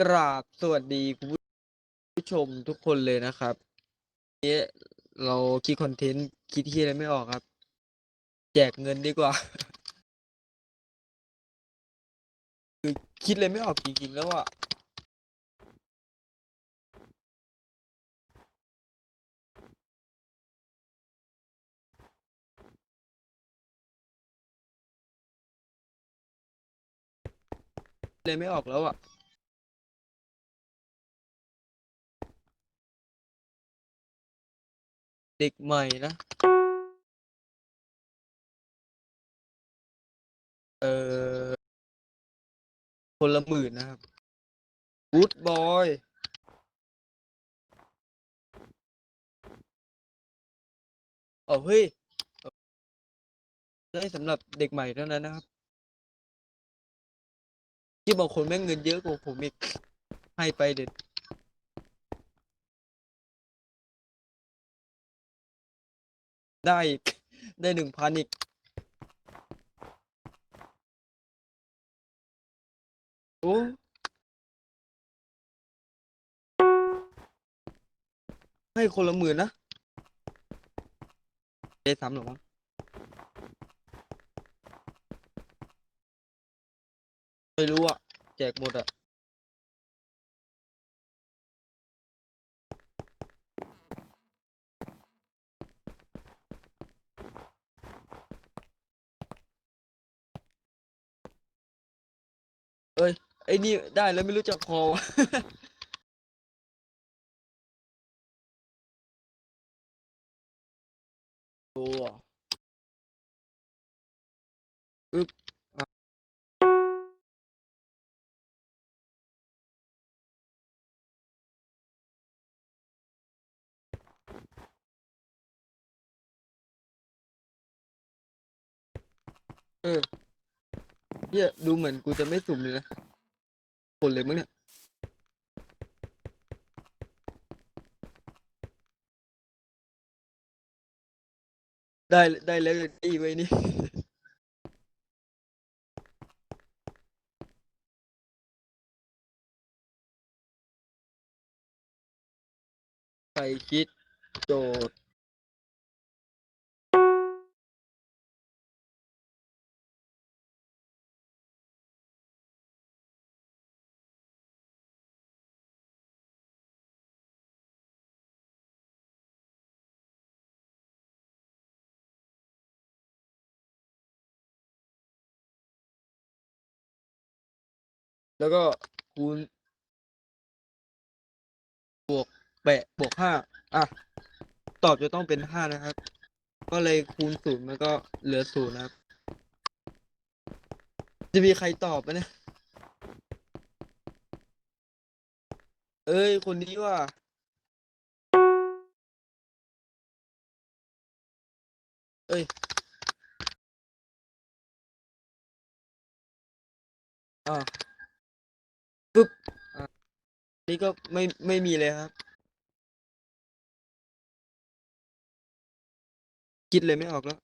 กราบสวัสดีคุณผู้ชมทุกคนเลยนะครับวันนี้เราคิดคอนเทนต์คิดที่อะไรไม่ออกครับ แจกเงินดีกว่า คือคิดเลยไม่ออกจริงๆแล้วอะเลยไม่ออกแล้วอะ เด็กใหม่นะ เออคนละหมื่นนะครับกูดบอยอ๋อเฮ้ยได้สำหรับเด็กใหม่เท่านั้นนะครับที่บางคนแม่งเงินเยอะกว่าผมอีกให้ไปเด็ด ได้อีก ได้หนึ่งพันอีก โอ้ให้คนละหมื่นนะได้สามหรอมั้งไม่รู้อะ แจกหมดอะ เอ้ยไอ้นี่ได้แล้วไม่รู้จักพอวะโอ้อึ๊บเออเหี้ยดูเหมือนกูจะไม่สุ่มเลยนะ คนเลยมั้งเนี่ย ได้ได้แล้วดีไว้นี่ใครคิดโจทย์ แล้วก็คูณบวกแปะบวกห้าอะ ตอบจะต้องเป็นห้านะครับ ก็เลยคูณศูนย์มันก็เหลือศูนย์นะครับ จะมีใครตอบไหมเนี่ย เอ้ย คนนี้ว่าเอ้ย อ่า ปึ๊บอะนี่ก็ไม่ไม่มีเลยครับ คิดเลยไม่ออกแล้ว